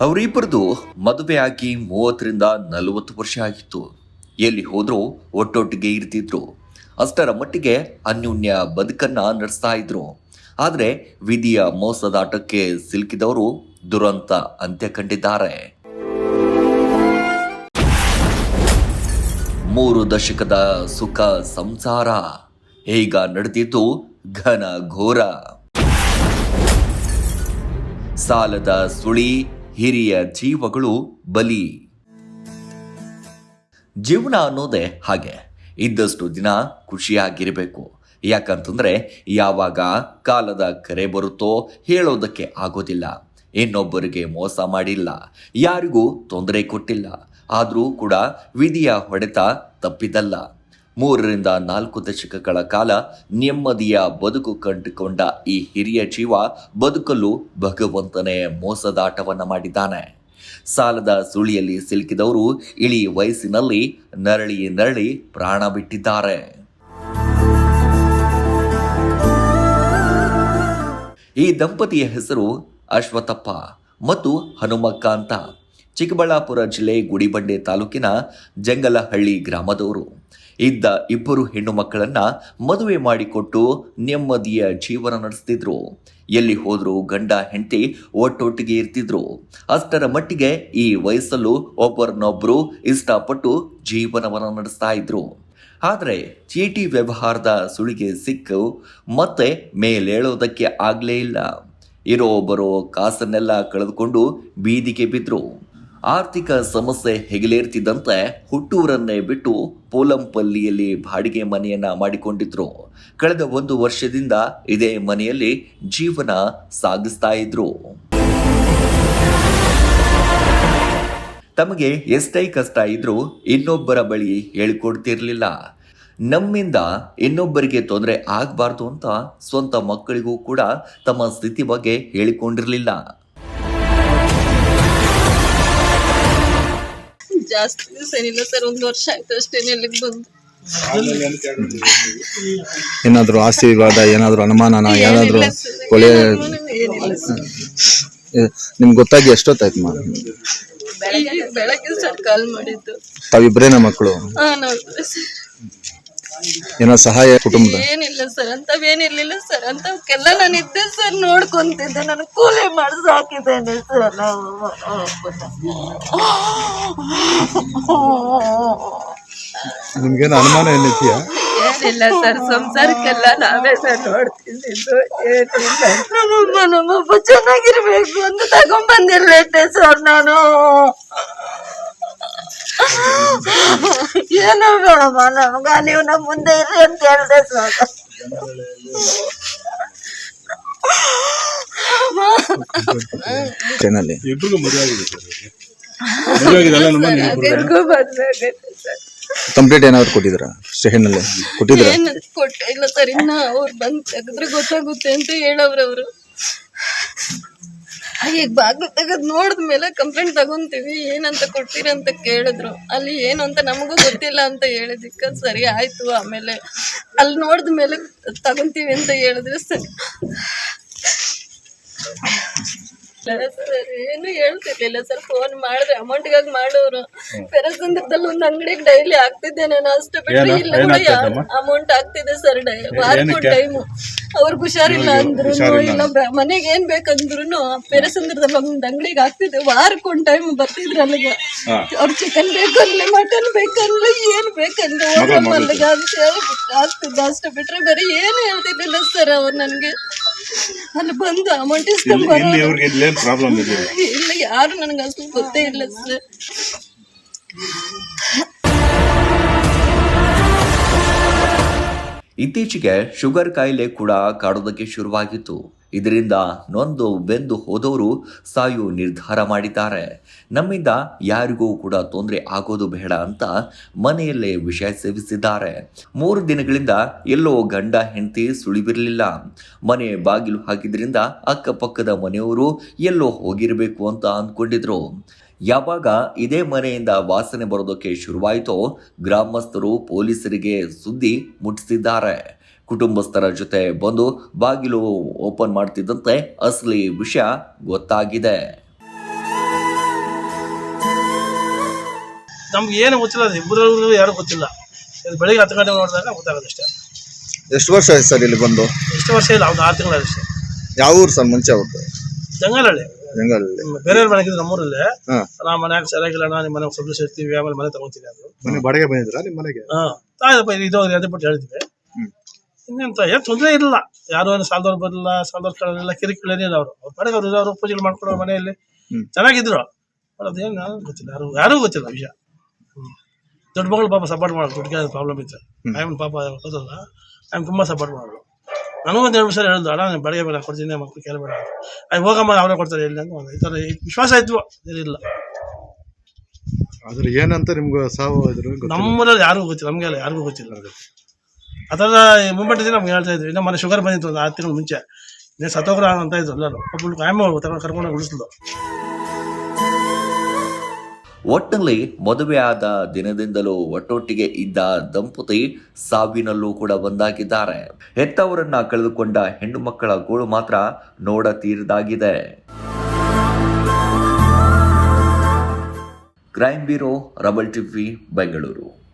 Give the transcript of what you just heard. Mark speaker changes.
Speaker 1: ಅವರಿಬ್ಬರದು ಮದುವೆಯಾಗಿ ಮೂವತ್ತರಿಂದ ನಲವತ್ತು ವರ್ಷ ಆಗಿತ್ತು. ಎಲ್ಲಿ ಹೋದರೂ ಒಟ್ಟೊಟ್ಟಿಗೆ ಇರ್ತಿದ್ರು. ಅಷ್ಟರ ಮಟ್ಟಿಗೆ ಅನ್ಯೋನ್ಯ ಬದುಕನ್ನು ನಡೆಸ್ತಾ ಇದ್ರು. ಆದರೆ ವಿಧಿಯ ಮೋಸದಾಟಕ್ಕೆ ಸಿಲುಕಿದವರು ದುರಂತ ಅಂತ್ಯ ಕಂಡಿದ್ದಾರೆ. ಮೂರು ದಶಕದ ಸುಖ ಸಂಸಾರ. ಈಗ ನಡೆದಿದ್ದು ಘನ ಘೋರ. ಸಾಲದ ಸುಳಿ ಹಿರಿಯ ಜೀವಗಳು ಬಲಿ. ಜೀವನ ಅನ್ನೋದೇ ಹಾಗೆ. ಇದ್ದಷ್ಟು ದಿನ ಖುಷಿಯಾಗಿರಬೇಕು. ಯಾಕಂತಂದ್ರೆ ಯಾವಾಗ ಕಾಲದ ಕರೆ ಬರುತ್ತೋ ಹೇಳೋದಕ್ಕೆ ಆಗೋದಿಲ್ಲ. ಇನ್ನೊಬ್ಬರಿಗೆ ಮೋಸ ಮಾಡಿಲ್ಲ. ಯಾರಿಗೂ ತೊಂದರೆ ಕೊಟ್ಟಿಲ್ಲ. ಆದರೂ ಕೂಡ ವಿಧಿಯ ಹೊಡೆತ ತಪ್ಪಿದಲ್ಲ. ಮೂರರಿಂದ ನಾಲ್ಕು ದಶಕಗಳ ಕಾಲ ನೆಮ್ಮದಿಯ ಬದುಕು ಕಂಡುಕೊಂಡ ಈ ಹಿರಿಯ ಜೀವ ಬದುಕಲು ಭಗವಂತನೇ ಮೋಸದಾಟವನ್ನ ಮಾಡಿದ್ದಾನೆ. ಸಾಲದ ಸುಳಿಯಲ್ಲಿ ಸಿಲುಕಿದವರು ಇಳಿ ವಯಸ್ಸಿನಲ್ಲಿ ನರಳಿ ನರಳಿ ಪ್ರಾಣ ಬಿಟ್ಟಿದ್ದಾರೆ. ಈ ದಂಪತಿಯ ಹೆಸರು ಅಶ್ವಥಪ್ಪ ಮತ್ತು ಹನುಮಕ್ಕ ಅಂತ ಚಿಕ್ಕಬಳ್ಳಾಪುರ ಜಿಲ್ಲೆ ಗುಡಿಬಂಡೆ ತಾಲೂಕಿನ ಜಂಗಲಹಳ್ಳಿ ಗ್ರಾಮದವರು. ಇದ್ದ ಇಬ್ಬರು ಹೆಣ್ಣು ಮಕ್ಕಳನ್ನ ಮದುವೆ ಮಾಡಿಕೊಟ್ಟು ನೆಮ್ಮದಿಯ ಜೀವನ ನಡೆಸ್ತಿದ್ರು. ಎಲ್ಲಿ ಹೋದ್ರು ಗಂಡ ಹೆಂಡತಿ ಒಟ್ಟೊಟ್ಟಿಗೆ ಇರ್ತಿದ್ರು. ಅಷ್ಟರ ಮಟ್ಟಿಗೆ ಈ ವಯಸ್ಸಲ್ಲೂ ಒಬ್ಬರನ್ನೊಬ್ರು ಇಷ್ಟಪಟ್ಟು ಜೀವನವನ್ನು ನಡೆಸ್ತಾ ಇದ್ರು. ಆದರೆ ಚೀಟಿ ವ್ಯವಹಾರದ ಸುಳಿಗೆ ಸಿಕ್ಕು, ಮತ್ತೆ ಮೇಲೇಳೋದಕ್ಕೆ ಆಗಲೇ ಇಲ್ಲ. ಇರೋ ಬರೋ ಕಾಸನ್ನೆಲ್ಲ ಕಳೆದುಕೊಂಡು ಬೀದಿಗೆ ಬಿದ್ರು. ಆರ್ಥಿಕ ಸಮಸ್ಯೆ ಹೆಗಲೇರ್ತಿದ್ದಂತೆ ಹುಟ್ಟೂರನ್ನೇ ಬಿಟ್ಟು ಪೋಲಂಪಲ್ಲಿಯಲ್ಲಿ ಬಾಡಿಗೆ ಮನೆಯನ್ನ ಮಾಡಿಕೊಂಡಿದ್ರು. ಕಳೆದ ಒಂದು ವರ್ಷದಿಂದ ಇದೇ ಮನೆಯಲ್ಲಿ ಜೀವನ ಸಾಗಿಸ್ತಾ ಇದ್ರು. ತಮಗೆ ಎಷ್ಟೇ ಕಷ್ಟ ಇದ್ರೂ ಇನ್ನೊಬ್ಬರ ಬಳಿ ಹೇಳಿಕೊಡ್ತಿರ್ಲಿಲ್ಲ. ನಮ್ಮಿಂದ ಇನ್ನೊಬ್ಬರಿಗೆ ತೊಂದರೆ ಆಗಬಾರ್ದು ಅಂತ ಸ್ವಂತ ಮಕ್ಕಳಿಗೂ ಕೂಡ ತಮ್ಮ ಸ್ಥಿತಿ ಬಗ್ಗೆ ಹೇಳಿಕೊಂಡಿರಲಿಲ್ಲ.
Speaker 2: ಜಾಸ್ತಿ ದಿವಸ ಏನಿಲ್ಲ ಸರ್ ಒಂದು ವರ್ಷ ಆಯ್ತು ಅಷ್ಟೇ ಎಲ್ಲಿಗೆ ಬಂದು
Speaker 3: ಏನಾದ್ರು ಆಸ್ತಿ ವಿವಾದ ಏನಾದ್ರು ಅನುಮಾನನ ಏನಾದ್ರು ಕೊಲೆ
Speaker 2: ಏನಿಲ್ಲ.
Speaker 3: ನಿಮ್ಗೆ ಗೊತ್ತಾಗಿ ಎಷ್ಟೊತ್ತಾಯ್ತು ಮಾ
Speaker 2: ಬೆಳಗ್ಗೆ ಸರ್ ಕಾಲ್ ಮಾಡಿದ್ದು
Speaker 3: ತಾವಿಬ್ರೇನ ಮಕ್ಕಳು
Speaker 2: ಹಾ ನಾವು sir.
Speaker 3: ಏನೋ ಸಹಾಯ ಕುಟುಂಬದ
Speaker 2: ಏನಿಲ್ಲ ಸರ್ ಅಂತವೇನಿರ್ಲಿಲ್ಲ ಸರ್ ಅಂತವಕ್ಕೆಲ್ಲ ನಾನು ಇದ್ದೆ ಸರ್ ನೋಡ್ಕೊಂತಿದ್ದೆ ನಾನು ಕೂಲಿ ಮಾಡಿ ಸಾಕಿದ್ದೇನೆ ಸರ್
Speaker 3: ನಿಮ್ಗೇನು ಅನುಮಾನ ಏನಿದೆಯಾ?
Speaker 2: ಏನಿಲ್ಲ ಸರ್ ಸಂಸಾರಕ್ಕೆಲ್ಲ ನಾವೇ ಸರ್ ನೋಡ್ತಿದ್ದು ಏನಿಲ್ಲ. ನಮ್ಮಮ್ಮ ನಮ್ಮಪ್ಪ ಚೆನ್ನಾಗಿರ್ಬೇಕು ಅಂತ ತಗೊಂಡ್ಬಂದಿರ್ಲೇಟೆ ಸರ್ ನಾನು. ಏನೋ ಬೇಡಮ್ಮ ನಮ್ಗ ನೀವು ನಮ್ಮ ಮುಂದೆ ಇರ್ರಿ ಅಂತ ಹೇಳ್ದೆ
Speaker 4: ಇಬ್ರಿಗೂ ಮದುವೆ ಆಗಿದೆ ಸರ್
Speaker 3: ಕಂಪ್ಲೇಂಟ್ ಏನಾದ್ರು ಕೊಟ್ಟಿದ್ರ ಸ್ಟೇಷನ್ನಲ್ಲಿ ಕೊಟ್ಟಿದ್ರ
Speaker 2: ಕೊಟ್ಟಿಲ್ಲ ಸರ್ ಇನ್ನ ಅವ್ರು ಬಂದ್ ತೆಗೆದ್ರೆ ಗೊತ್ತಾಗುತ್ತೆ ಅಂತ ಹೇಳವ್ರ ಅವರು ಈಗ ಬಾಗ್ಲು ನೋಡಿದ ನೋಡಿದ್ಮೇಲೆ ಕಂಪ್ಲೇಂಟ್ ತಗೊಂತೀವಿ, ಏನಂತ ಕೊಡ್ತೀರಿ ಅಂತ ಕೇಳಿದ್ರು. ಅಲ್ಲಿ ಏನು ಅಂತ ನಮಗೂ ಗೊತ್ತಿಲ್ಲ ಅಂತ ಹೇಳಿದಕ್ಕೆ ಸರಿ ಆಯ್ತು, ಆಮೇಲೆ ಅಲ್ಲಿ ನೋಡಿದ ಮೇಲೆ ತಗೊಂತೀವಿ ಅಂತ ಹೇಳಿದ್ರೆ ಸರಿ. ಸರ್ ಏನು ಹೇಳ್ತಿರ್ಲಿಲ್ಲ ಸರ್ ಫೋನ್ ಮಾಡಿದ್ರೆ ಅಮೌಂಟ್ಗಾಗಿ ಮಾಡೋರು. ಪೆರಸಂದ್ರದಲ್ಲಿ ಒಂದ್ ಅಂಗಡಿಗೆ ಡೈಲಿ ಆಗ್ತಿದ್ದೆ ನಾನು ಅಷ್ಟು ಬಿಟ್ಟರೆ ಇಲ್ಲ ಅಮೌಂಟ್ ಆಗ್ತಿದೆ ಸರ್ ಡೈ ವಾರಕ್ಕೊಂದು ಟೈಮ್ ಅವ್ರಿಗೆ ಹುಷಾರಿಲ್ಲ ಅಂದ್ರು ಇಲ್ಲ ಮನೆಗೆ ಏನ್ ಬೇಕಂದ್ರು ಪೆರಸಂದ್ರದಲ್ಲಿ ಒಂದ್ ಅಂಗಡಿಗೆ ಆಗ್ತಿದೆ ವಾರಕ್ಕೊಂದ್ ಟೈಮ್ ಬರ್ತಿದ್ರು ಅಲ್ಲಿಗೆ. ಅವ್ರು ಚಿಕನ್ ಬೇಕಂದ್ರೆ ಮಟನ್ ಬೇಕಂದ್ರೆ ಏನ್ ಬೇಕಂದ್ರೆ ಅಲ್ಲಿಗೆ ಅಂತ ಆಗ್ತಿದ್ದ ಅಷ್ಟು ಬಿಟ್ರೆ ಬರೀ ಏನು ಹೇಳ್ತಿದ್ದಿಲ್ಲ ಸರ್ ಅವ್ರು ನನ್ಗೆ. ಅಲ್ಲಿ ಬಂದು ಅಮೌಂಟ್ ಇಸ್ಕೊಂಡ್ ಬರೋ
Speaker 4: ಇಲ್ಲಿ ಇವ್ರಿಗೆ ಇಲ್ಲೇನು ಪ್ರಾಬ್ಲಮ್ ಇದೆ
Speaker 2: ಇಲ್ಲ ಯಾರು ನನಗೆ ಅಷ್ಟು ಗೊತ್ತೇ ಇಲ್ಲ ಸರ್
Speaker 1: ಇತ್ತೀಚೆಗೆ ಶುಗರ್ ಕಾಯಿಲೆ ಕೂಡ ಕಾಡೋದಕ್ಕೆ ಶುರುವಾಗಿತ್ತು. ಇದರಿಂದ ನೊಂದು ಬೆಂದು ಹೋದವರು ಸಾಯು ನಿರ್ಧಾರ ಮಾಡಿದ್ದಾರೆ. ನಮ್ಮಿಂದ ಯಾರಿಗೂ ಕೂಡ ತೊಂದರೆ ಆಗೋದು ಬೇಡ ಅಂತ ಮನೆಯಲ್ಲೇ ವಿಷಯ ಸೇವಿಸಿದ್ದಾರೆ. ಮೂರು ದಿನಗಳಿಂದ ಎಲ್ಲೋ ಗಂಡ ಹೆಂಡತಿ ಸುಳಿಬಿರಲಿಲ್ಲ ಮನೆ ಬಾಗಿಲು ಹಾಕಿದ್ರಿಂದ ಅಕ್ಕಪಕ್ಕದ ಮನೆಯವರು ಎಲ್ಲೋ ಹೋಗಿರಬೇಕು ಅಂತ ಅಂದ್ಕೊಂಡಿದ್ರು. ಯಾವಾಗ ಇದೇ ಮನೆಯಿಂದ ವಾಸನೆ ಬರೋದಕ್ಕೆ ಶುರುವಾಯಿತು ಗ್ರಾಮಸ್ಥರು ಪೊಲೀಸರಿಗೆ ಸುದ್ದಿ ಮುಟ್ಟಿಸಿದ್ದಾರೆ. ಕುಟುಂಬಸ್ಥರ ಜೊತೆ ಬಂದು ಬಾಗಿಲು ಓಪನ್ ಮಾಡ್ತಿದ್ದಂತೆ ಅಸಲಿ ವಿಷಯ ಗೊತ್ತಾಗಿದೆ.
Speaker 5: ನಮ್ಗೆ ಏನು ಗೊತ್ತಿಲ್ಲ ಇಬ್ಬರು ಯಾರು ಗೊತ್ತಿಲ್ಲ. ಬೆಳಿಗ್ಗೆ ಹತ್ತು ಗಂಟೆ ನೋಡಿದಾಗ ಗೊತ್ತಾಗೋದಷ್ಟೇ
Speaker 3: ಎಷ್ಟು ವರ್ಷ ಆಯ್ತು ಸರ್ ಇಲ್ಲಿ ಬಂದು?
Speaker 5: ಎಷ್ಟು ವರ್ಷ ಇಲ್ಲ ಒಂದು ಆರು ತಿಂಗಳು ಅಷ್ಟೇ.
Speaker 3: ಯಾವ ಊರು ಸರ್ ಮುಂಚೆ ಅವ್ರದ್ದು?
Speaker 5: ಜಂಗಲಹಳ್ಳಿ.
Speaker 3: ಬೆಂಗಳೂರಲ್ಲಿ
Speaker 5: ಬೇರೆಯವ್ರ ಮನೆಗೆ ನಮ್ಮೂರಲ್ಲಿ. ನಾ ಮನ್ಯಾಗ ಸರಿಯಾಗಿಲ್ಲ ಅಣ್ಣ ನಿಮ್ಮ ಮನೆ ಸ್ವಲ್ಪ ಸೇರ್ತೀವಿ ಆಮೇಲೆ ಮನೆ ತಗೊಂತೀವಿ ಅದು.
Speaker 4: ಮನೆ ಬಾಡಿಗೆ ಬಂದಿದ್ರಾ ನಿಮ್ಮ ಮನೆಗೆ?
Speaker 5: ಹಾಂ. ಆಯ್ತಪ್ಪ ಇದು ಅದು ಬಿಟ್ಟು ಹೇಳಿದ್ವಿ. ಇನ್ನೆಂತ ಏನು ತೊಂದರೆ ಇರಲಿಲ್ಲ ಯಾರು ಏನು ಸಾಲದವ್ರು ಬರಲಿಲ್ಲ ಸಾಲದವ್ರು ಕೇಳಲಿಲ್ಲ ಕಿರಿಕಿಳೇನಿಲ್ಲ ಅವರು ಅವ್ರ ಪಾಡಿಗೆ ಅವ್ರು ಇರೋರು ಪೂಜೆ ಮಾಡ್ಕೊಡೋ ಮನೆಯಲ್ಲಿ. ಚೆನ್ನಾಗಿದ್ರು. ಬಟ್ ಅದೇನು ಯಾರಿಗೂ ಗೊತ್ತಿಲ್ಲ. ಯಾರು ಯಾರು ಗೊತ್ತಿಲ್ಲ ವಿಷಯ. ದೊಡ್ಡ ಮಗಳು ಪಾಪ ಸಪೋರ್ಟ್ ಮಾಡೋದು ದುಡ್ಡು ಪ್ರಾಬ್ಲಮ್ ಇತ್ತು. ಆಯಮ್ಮನ ಪಾಪ ಹೋದಲ್ಲ. ತುಂಬಾ ತುಂಬ ಸಪೋರ್ಟ್ ಮಾಡೋದು ನನಗೂ ಒಂದು ಎರಡು ಸಲ ಹೇಳಿದ್ರು ಅಣ್ಣ ನಾನು ಬೆಳಗ್ಗೆ ಬೇಡ ಕೊಡ್ತೀನಿ ಮಕ್ಕಳು ಕೇಳಬೇಡ ಅಲ್ಲಿ ಹೋಗಮ್ಮ ಅವರೇ ಕೊಡ್ತಾರೆ ಇಲ್ಲ ಅಂತ ಒಂದು ಈ ಥರ ವಿಶ್ವಾಸ ಇದ್ವು ಇರಲಿಲ್ಲ
Speaker 4: ಆದ್ರೆ ಏನಂತ ನಿಮ್ಗೆ ಸಾವು ಇದ್ರು
Speaker 5: ನಮ್ಮೂರಲ್ಲಿ ಯಾರಿಗೂ ಗೊತ್ತಿಲ್ಲ ನಮಗೆಲ್ಲ ಯಾರಿಗೂ ಗೊತ್ತಿಲ್ಲ. ಆ ಥರ ಮೂಮೆಂಟ್ ದಿನ ನಮ್ಗೆ ಹೇಳ್ತಾ ಇದ್ವಿ ಇನ್ನು ಮನೆ ಶುಗರ್ ಬಂದಿತ್ತು ಒಂದು ಆರು ತಿಂಗಳು ಮುಂಚೆ. ನೀನು ಸತೋಗ್ರಹ ಅಂತ ಇದ್ರು ಎಲ್ಲರೂ. ಒಬ್ಬಳು ಕಾಯಮ್ಮ ತಗೊಂಡು ಕರ್ಕೊಂಡು ಉಳಿಸ್ಲು
Speaker 1: ಒಟ್ಟಿನಲ್ಲಿ ಮದುವೆಯಾದ ದಿನದಿಂದಲೂ ಒಟ್ಟೊಟ್ಟಿಗೆ ಇದ್ದ ದಂಪತಿ ಸಾವಿನಲ್ಲೂ ಕೂಡ ಒಂದಾಗಿದ್ದಾರೆ. ಹೆತ್ತವರನ್ನ ಕಳೆದುಕೊಂಡ ಹೆಣ್ಣು ಮಕ್ಕಳ ಗೋಳು ಮಾತ್ರ ನೋಡ ತೀರದಾಗಿದೆ. Crime bureau, rubble TV, Bengaluru.